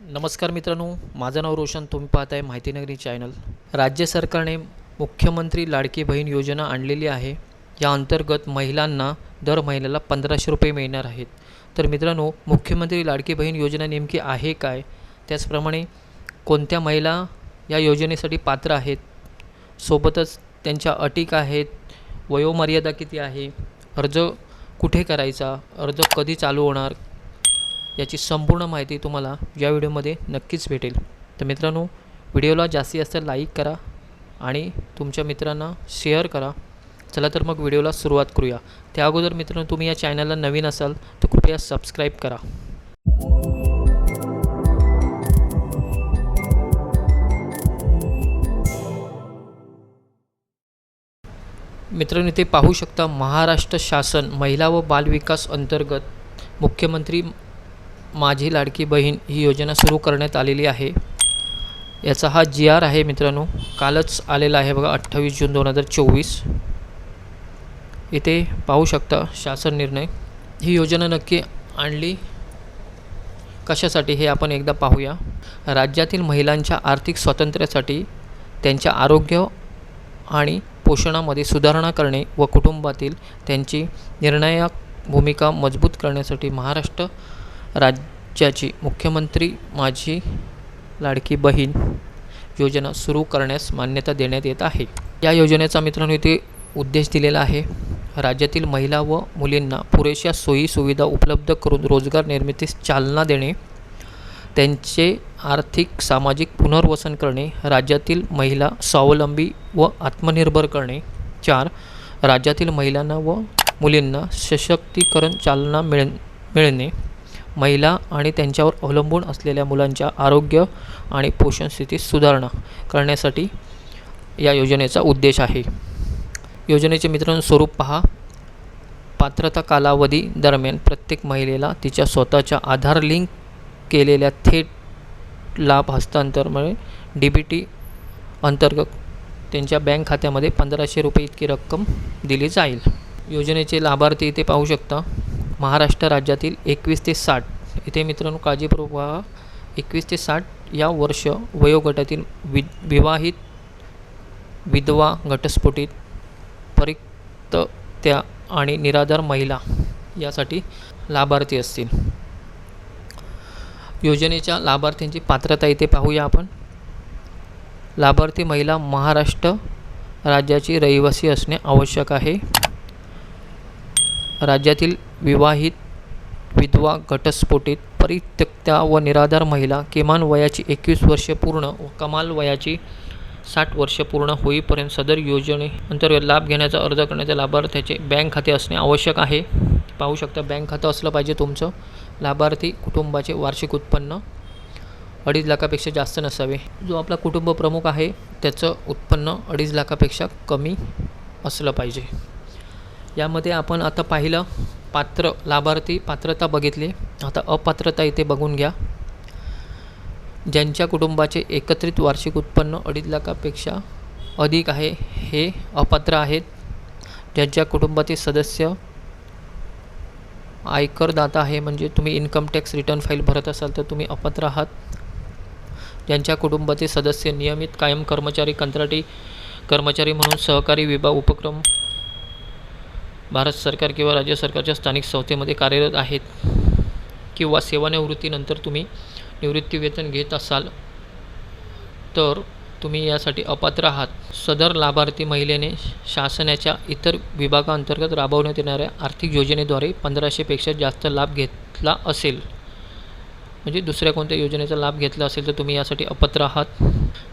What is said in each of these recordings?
नमस्कार मित्रांनो माझं नाव रोशन तुम्ही पाहत आहे माहितीनगरी चॅनल. राज्य सरकारने मुख्यमंत्री लाडकी बहीण योजना आणलेली आहे. या अंतर्गत महिलांना दर महिन्याला पंधराशे रुपये मिळणार आहेत. तर मित्रांनो मुख्यमंत्री लाडकी बहीण योजना नेमकी आहे काय? त्याचप्रमाणे कोणत्या महिला या योजनेसाठी पात्र आहेत? सोबतच त्यांच्या अटी काय आहेत? वयोमर्यादा किती आहे? अर्ज कुठे करायचा? अर्ज कधी चालू होणार? याची संपूर्ण माहिती तुम्हाला या व्हिडिओमध्ये नक्कीच भेटेल. तर मित्रांनो व्हिडिओला जास्तीत जास्त लाईक करा आणि तुमच्या मित्रांना शेअर करा. चला तर मग व्हिडिओला सुरुवात करूया. त्या अगोदर मित्रांनो तुम्ही या चॅनलला नवीन असाल तर कृपया सबस्क्राईब करा. मित्रांनो इथे पाहू शकता महाराष्ट्र शासन महिला व बालविकास अंतर्गत मुख्यमंत्री माझी लाडकी बहीण ही योजना सुरू करण्यात आलेली आहे. याचा हा जी आर आहे मित्रांनो कालच आलेला आहे बघा अठ्ठावीस जून दोन हजार चोवीस. इथे पाहू शकता शासन निर्णय. ही योजना नक्की आणली कशासाठी हे आपण एकदा पाहूया. राज्यातील महिलांच्या आर्थिक स्वातंत्र्यासाठी त्यांच्या आरोग्य आणि पोषणामध्ये सुधारणा करणे व कुटुंबातील त्यांची निर्णायक भूमिका मजबूत करण्यासाठी महाराष्ट्र राज्याची मुख्यमंत्री माझी लाडकी बहीण योजना सुरू करण्यास मान्यता देण्यात येत आहे. या योजनेचा मित्रांनो इथे उद्देश दिलेला आहे. राज्यातील महिला व मुलींना पुरेशा सोयीसुविधा उपलब्ध करून रोजगार निर्मितीस चालना देणे त्यांचे आर्थिक सामाजिक पुनर्वसन करणे राज्यातील महिला स्वावलंबी व आत्मनिर्भर करणे. चार राज्यातील महिलांना व मुलींना सशक्तीकरण चालना मिळ मिळणे. महिला आणि त्यांच्यावर अवलंबून असलेल्या मुलांच्या आरोग्य आणि पोषण स्थितीत सुधारणा करण्यासाठी या योजनेचा उद्देश आहे. योजनेचे मित्रांनो स्वरूप पहा. पात्रता कालावधी दरम्यान प्रत्येक महिलेला तिच्या स्वतःच्या आधार लिंक केलेल्या थेट लाभ हस्तांतरमुळे डी बी टी अंतर्गत त्यांच्या बँक खात्यामध्ये पंधराशे रुपये इतकी रक्कम दिली जाईल. योजनेचे लाभार्थी इथे पाहू शकता. महाराष्ट्र राज्यातील एकवीस ते साठ इथे मित्रांनो काळजीपूर्वक व्हा एकवीस ते साठ या वर्ष वयोगटातील वि विवाहित विधवा घटस्फोटित परित्यक्त्या आणि निराधार महिला यासाठी लाभार्थी असतील. योजनेच्या लाभार्थ्यांची पात्रता इथे पाहूया आपण. लाभार्थी महिला महाराष्ट्र राज्याची रहिवासी असणे आवश्यक आहे. राज्यातील विवाहित विधवा घटस्फोटित परित्यक्त्या व निराधार महिला किमान वयाची एकवीस वर्षे पूर्ण व कमाल वयाची साठ वर्ष पूर्ण होईपर्यंत सदर योजने अंतर्गत लाभ घेण्याचा अर्ज करण्याच्या लाभार्थ्याचे बँक खाते असणे आवश्यक आहे. पाहू शकता बँक खातं असलं पाहिजे तुमचं. लाभार्थी कुटुंबाचे वार्षिक उत्पन्न अडीच लाखापेक्षा जास्त नसावे. जो आपला कुटुंब प्रमुख आहे त्याचं उत्पन्न अडीच लाखापेक्षा कमी असलं पाहिजे. यामध्ये आपण आता पाहिलं पात्र लाभार्थी पात्रता बघितली. आता अपात्रता इथे बघून घ्या. ज्यांच्या कुटुंबाचे एकत्रित वार्षिक उत्पन्न अडीच लाखापेक्षा अधिक आहे हे अपात्र आहेत. ज्यांच्या कुटुंबातील सदस्य आयकरदाता आहे म्हणजे तुम्ही इन्कम टॅक्स रिटर्न फाईल भरत असाल तर तुम्ही अपात्र आहात. ज्यांच्या कुटुंबातील सदस्य नियमित कायम कर्मचारी कंत्राटी कर्मचारी म्हणून सहकारी विभाग उपक्रम भारत सरकार किंवा राज्य सरकारच्या स्थानिक संस्थेमध्ये कार्यरत आहेत किंवा सेवानिवृत्तीनंतर तुम्ही निवृत्तीवेतन घेत असाल तर तुम्ही यासाठी अपात्र आहात. सदर लाभार्थी महिलेने शासनाच्या इतर विभागाअंतर्गत राबवण्यात येणाऱ्या आर्थिक योजनेद्वारे पंधराशेपेक्षा जास्त लाभ घेतला असेल. म्हणजे दुसऱ्या कोणत्या योजनेचा लाभ घेतला असेल तर तुम्ही यासाठी अपात्र आहात.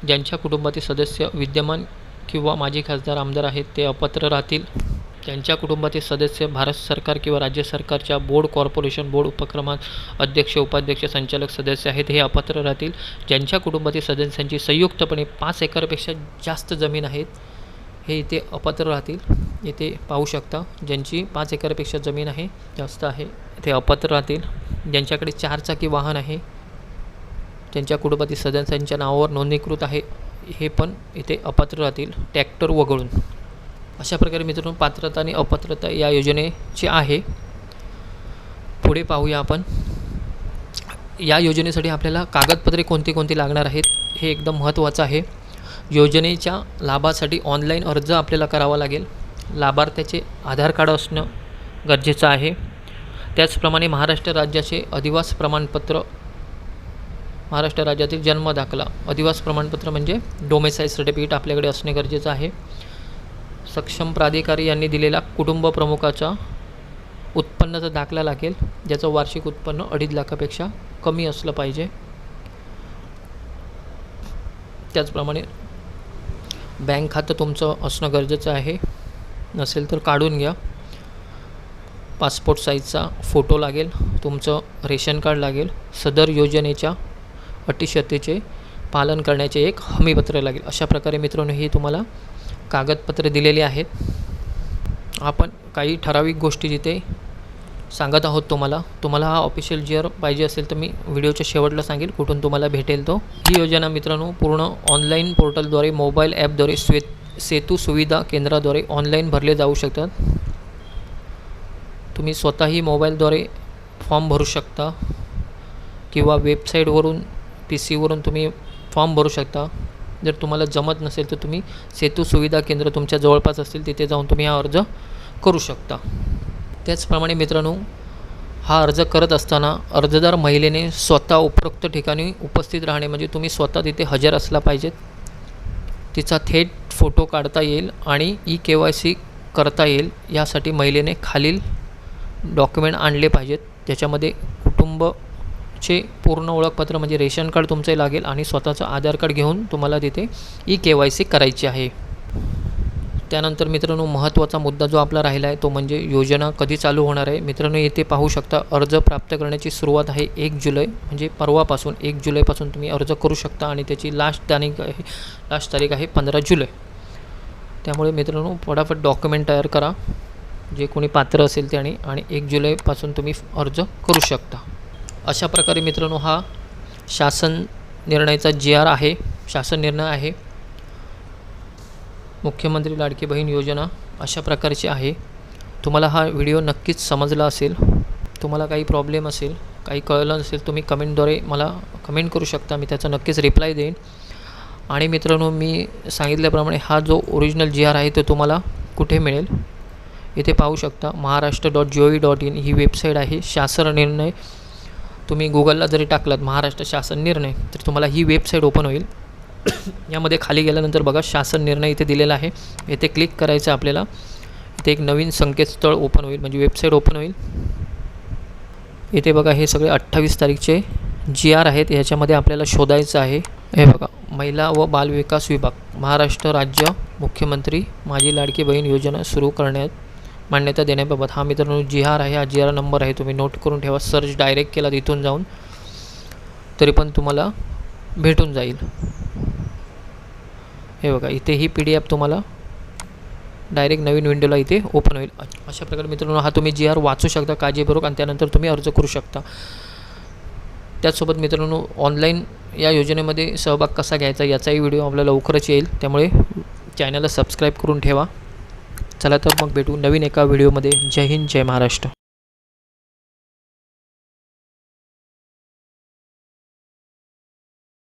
ज्यांच्या कुटुंबातील सदस्य विद्यमान किंवा माजी खासदार आमदार आहेत ते अपात्र राहतील. त्यांच्या कुटुंबातील सदस्य भारत सरकार किंवा राज्य सरकारच्या बोर्ड कॉर्पोरेशन बोर्ड उपक्रमात अध्यक्ष उपाध्यक्ष संचालक सदस्य आहेत. हे अपात्र राहतील. ज्यांच्या कुटुंबातील सदस्यांची संयुक्तपणे पाच एकरपेक्षा जास्त जमीन आहेत हे इथे अपात्र राहतील. इथे पाहू शकता ज्यांची पाच एकरपेक्षा जमीन आहे जास्त आहे ते अपात्र राहतील. ज्यांच्याकडे चारचाकी वाहन आहे ज्यांच्या कुटुंबातील सदस्यांच्या नावावर नोंदणीकृत आहे हे पण इथे अपात्र राहतील. ट्रॅक्टर वगळून. अशा प्रकारे मित्रांनो पात्रता आणि अपात्रता या योजनेची आहे. पुढे पाहूया आपण. या योजनेसाठी आपल्याला कागदपत्रे कोणती कोणती लागणार आहेत हे एकदम महत्त्वाचं आहे. योजनेच्या लाभासाठी ऑनलाईन अर्ज आपल्याला करावा लागेल. लाभार्थ्याचे आधार कार्ड असणं गरजेचं आहे. त्याचप्रमाणे महाराष्ट्र राज्याचे अधिवास प्रमाणपत्र महाराष्ट्र राज्यातील जन्म दाखला अधिवास प्रमाणपत्र म्हणजे डोमेसाईल सर्टिफिकेट आपल्याकडे असणे गरजेचं आहे. सक्षम प्राधिकारी यांनी दिलेला कुटुंब प्रमुखाचा उत्पन्नाचा दाखला लागेल ज्याचं वार्षिक उत्पन्न अडीच लाखापेक्षा कमी असलं पाहिजे. त्याचप्रमाणे बँक खातं तुमचं असणं गरजेचं आहे. नसेल तर काढून घ्या. पासपोर्ट साईजचा फोटो लागेल तुमचं रेशन कार्ड लागेल सदर योजनेच्या अटीशतेचे पालन करण्याचे एक हमीपत्र लागेल. अशा प्रकारे मित्रांनो ही तुम्हाला कागदपत्रे दिलेली आहेत. आपण काही ठराविक गोष्टी जिथे सांगत आहोत तुम्हाला तुम्हाला हा ऑफिशियल जिअर पाहिजे असेल तर मी व्हिडिओच्या शेवटला सांगेल कुठून तुम्हाला भेटेल तो. ही योजना मित्रांनो पूर्ण ऑनलाईन पोर्टलद्वारे मोबाईल ॲपद्वारे स्वे सेतू सुविधा केंद्राद्वारे ऑनलाईन भरले जाऊ शकतात. तुम्ही स्वतःही मोबाईलद्वारे फॉर्म भरू शकता किंवा वेबसाईटवरून पी सीवरून तुम्ही फॉर्म भरू शकता. जर तुम्हाला जमत नसेल तर तुम्ही सेतू सुविधा केंद्र तुमच्या जवळपास असतील तिथे जाऊन तुम्ही हा अर्ज करू शकता. त्याचप्रमाणे मित्रांनो हा अर्ज करत असताना अर्जदार महिलेने स्वतः उपरोक्त ठिकाणी उपस्थित राहणे म्हणजे तुम्ही स्वतः तिथे हजर असला पाहिजेत तिचा थेट फोटो काढता येईल आणि ई के वाय सी करता येईल यासाठी महिलेने खालील डॉक्युमेंट आणले पाहिजेत. ज्याच्यामध्ये तुमचे पूर्ण ओळखपत्र म्हणजे रेशन कार्ड तुमचे लागेल आणि स्वतःचं आधार कार्ड घेऊन तुम्हाला तिथे ई के वाय सी करायची आहे. त्यानंतर मित्रांनो महत्त्वाचा मुद्दा जो आपला राहिला आहे तो म्हणजे योजना कधी चालू होणार आहे? मित्रांनो येथे पाहू शकता अर्ज प्राप्त करण्याची सुरुवात आहे एक जुलै म्हणजे परवापासून एक जुलैपासून तुम्ही अर्ज करू शकता आणि त्याची लास्ट तारीख आहे लास्ट तारीख आहे पंधरा जुलै. त्यामुळे मित्रांनो फटाफट डॉक्युमेंट तयार करा जे कोणी पात्र असेल त्याने आणि एक जुलैपासून तुम्ही अर्ज करू शकता. अशा प्रकारे मित्रांनो हा शासन निर्णयाचा जी आर आहे शासन निर्णय आहे. मुख्यमंत्री लाडकी बहीण योजना अशा प्रकारची आहे. तुम्हाला हा व्हिडिओ नक्कीच समजला असेल तुम्हाला काही प्रॉब्लेम असेल काही कळलं नसेल तुम्ही कमेंटद्वारे मला कमेंट करू शकता मी त्याचा नक्कीच रिप्लाय देईन. आणि मित्रांनो मी सांगितल्याप्रमाणे हा जो ओरिजिनल जी आर आहे तो तुम्हाला कुठे मिळेल? इथे पाहू शकता. Maharashtra dot G O V dot in he website आहे. शासन निर्णय तुम्ही गुगलला जरी टाकलात महाराष्ट्र शासन निर्णय तर तुम्हाला ही वेबसाईट ओपन होईल. यामध्ये खाली गेल्यानंतर बघा शासन निर्णय इथे दिलेला आहे. इथे क्लिक करायचं आपल्याला. इथे एक नवीन संकेतस्थळ ओपन होईल म्हणजे वेबसाईट ओपन होईल. इथे बघा हे सगळे अठ्ठावीस तारीखचे जी आर आहेत ह्याच्यामध्ये आपल्याला शोधायचं आहे. हे बघा महिला व बालविकास विभाग महाराष्ट्र राज्य मुख्यमंत्री माझी लाडकी बहीण योजना सुरू करण्यात मान्यता देण्याबाबत हा मित्रांनो जी आर आहे. हा जी आर नंबर आहे. तुम्ही नोट करून ठेवा. सर्च डायरेक्ट केला तिथून जाऊन तरी पण तुम्हाला भेटून जाईल. हे बघा इथे ही पी डी एफ तुम्हाला डायरेक्ट नवीन विंडोला इथे ओपन होईल. अशा प्रकारे मित्रांनो हा तुम्ही जी आर वाचू शकता काळजीपूर्वक आणि त्यानंतर तुम्ही अर्ज करू शकता. त्याचसोबत मित्रांनो ऑनलाईन या योजनेमध्ये सहभाग कसा घ्यायचा याचाही व्हिडिओ आपल्याला लवकरच येईल. त्यामुळे चॅनलला सबस्क्राईब करून ठेवा. चला तर मग भेटू नवीन एका व्हिडिओमध्ये. जय हिंद जय महाराष्ट्र.